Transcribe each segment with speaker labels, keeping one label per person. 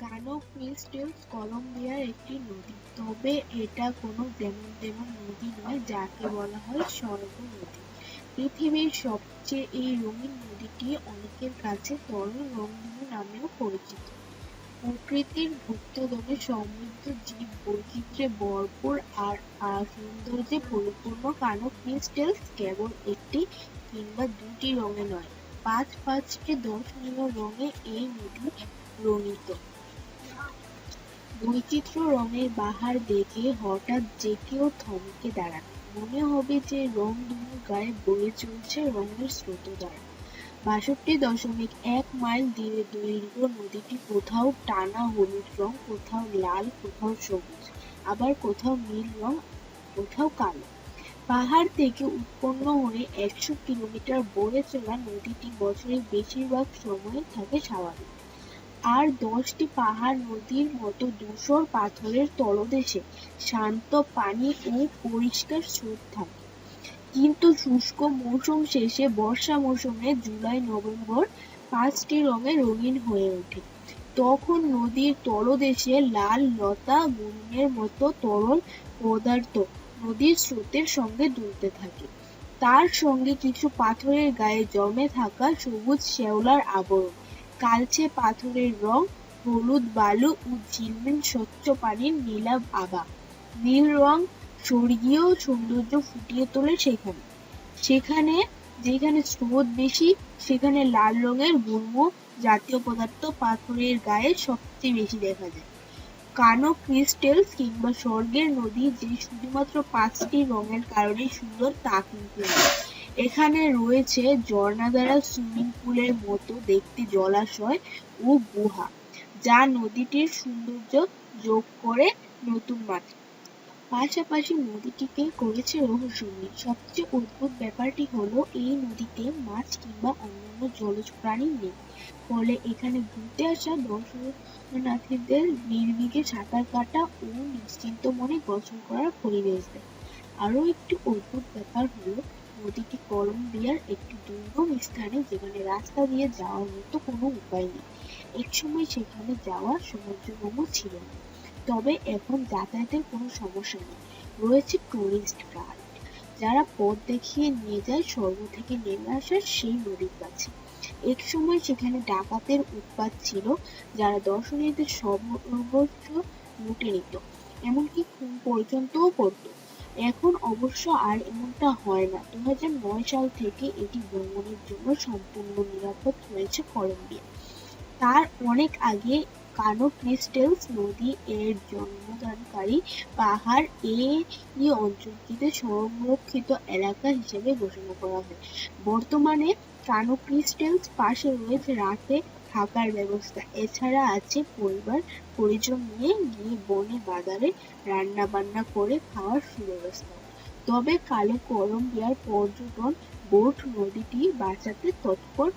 Speaker 1: কানো ক্রিস্টেলস কলম্বিয়ার একটি নদী? তবে এটা কোনো যেমন তেমন নদী নয়, যাকে বলা হয় স্বর্গ নদী পৃথিবীর সবচেয়ে এই রঙিন নদীটি অনেকের কাছে তরল রংধনু নামেও পরিচিত। প্রকৃতির গুপ্তধনে সমৃদ্ধ জীব বৈচিত্র্যে ভরপুর আর আর সৌন্দর্যে পরিপূর্ণ কানো ক্রিস্টেলস কেবল একটি কিংবা দুটি রঙে নয় পাঁচ পাঁচটি দশ নীল রঙে এই নদী রঙিত বৈচিত্র্য রঙের বাহার দেখে হঠাৎ যে কেউ থমকে দাঁড়াবে মনে হবে যে রংধনু গায়ে বয়ে চলছে রঙের স্রোত স্রোতধারা বাষট্টি দশমিক এক মাইল দিয়ে দৈর্ঘ্য নদীটি কোথাও টানা হলুদ রং, কোথাও লাল, কোথাও সবুজ, আবার কোথাও নীল রং, কোথাও কালো। পাহাড় থেকে উৎপন্ন হয়ে একশো কিলোমিটার বয়ে চলা নদীটি বছরের বেশিরভাগ সময় থাকে স্বাভাবিক। আর দশটি পাহাড় নদীর মতো ধূসর পাথরের তলদেশে শান্ত পানি ও পরিষ্কার স্রোত থাকে। কিন্তু শুষ্ক মৌসুম শেষে বর্ষা মৌসুমে জুলাই, নভেম্বর পাঁচটি রঙে রঙিন হয়ে ওঠে। তখন নদীর তলদেশে লাল লতা গুল্মের মতো তরল পদার্থ নদীর স্রোতের সঙ্গে দুলতে থাকে। তার সঙ্গে কিছু পাথরের গায়ে জমে থাকা সবুজ শ্যাওলার আবরণ। কালচে পাথরের রং হলুদ বালু ও ঝিলমিল স্বচ্ছ পানির নীলাভ আভা নীল রং স্বর্গীয় সৌন্দর্য ফুটিয়ে তোলে সেখানে। সেখানে, যেখানে স্রোত বেশি, সেখানে লাল রঙের গুল্ম জাতীয় পদার্থ পাথরের গায়ে সবচেয়ে বেশি দেখা যায়। কানো ক্রিস্টেলস কিংবা স্বর্গের নদী যে শুধুমাত্র পাঁচটি রঙের কারণে সুন্দর তা কিন্তু এখানে রয়েছে ঝর্ণা দ্বারা সুইমিং পুলের মতো দেখতে জলাশয় ও গুহা, যা নদীটির সৌন্দর্য যোগ করে নতুন মাত্রা পাশাপাশি নদীটিকে করেছে রহস্যময়। সবচেয়ে অদ্ভুত ব্যাপারটি হলো এই নদীতে মাছ কিংবা অন্যান্য জলজ প্রাণী নেই। ফলে এখানে ঘুরতে আসা দর্শনার্থীদের নির্বিঘ্নে সাঁতার কাটা ও নিশ্চিন্ত মনে গোসল করার পরিবেশ দেয়। আরও একটি অদ্ভুত ব্যাপার হলো নদীটি কলম্বিয়ার একটি দুর্গম স্থানে যেখানে রাস্তা দিয়ে যাওয়ার মতো কোনো উপায় নেই। একসময় সেখানে যাওয়া সহজলভ্য ছিল। না তবে এখন যাতায়াতের কোনো সমস্যা নেই। রয়েছে টুরিস্ট গাইড যারা পথ দেখিয়ে নিয়ে যায় স্বর্গ থেকে নেমে আসা সেই নদীর কাছে। এক সময় সেখানে ডাকাতের উৎপাত ছিল, যারা দর্শনীয়দের সর্বোচ্চ লুটে নিত, এমনকি খুন পর্যন্তও করত। এখন অবশ্য আর এমনটা হয় না। দু নয় সাল থেকে এটি ভ্রমণের জন্য সম্পূর্ণ নিরাপদ হয়েছে কলম্বিয়া। তার অনেক আগে কানো ক্রিস্টেলস নদী এর জন্মদানকারী পাহাড় এই অঞ্চলটিতে সংরক্ষিত এলাকা হিসেবে ঘোষণা করা হয়। বর্তমানে কানো ক্রিস্টেলস পাশে রয়েছে রাতে থাকার ব্যবস্থা। এছাড়া আছে পরিবার, পরিজন নিয়ে গিয়ে বনে বাজারে রান্না বান্না করে খাওয়ার সুব্যবস্থা। তবে কালো কলম্বিয়ার পর্যটন বোট নদীটি বাঁচাতে তৎপর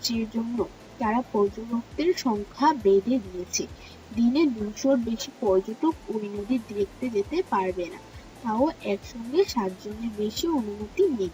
Speaker 1: যে জন্য তারা পর্যটকদের সংখ্যা বেঁধে দিয়েছে। দিনে দুশোর বেশি পর্যটক ওই নদী দেখতে যেতে পারবে না। তাও একসঙ্গে সাতজনের বেশি অনুমতি নেই।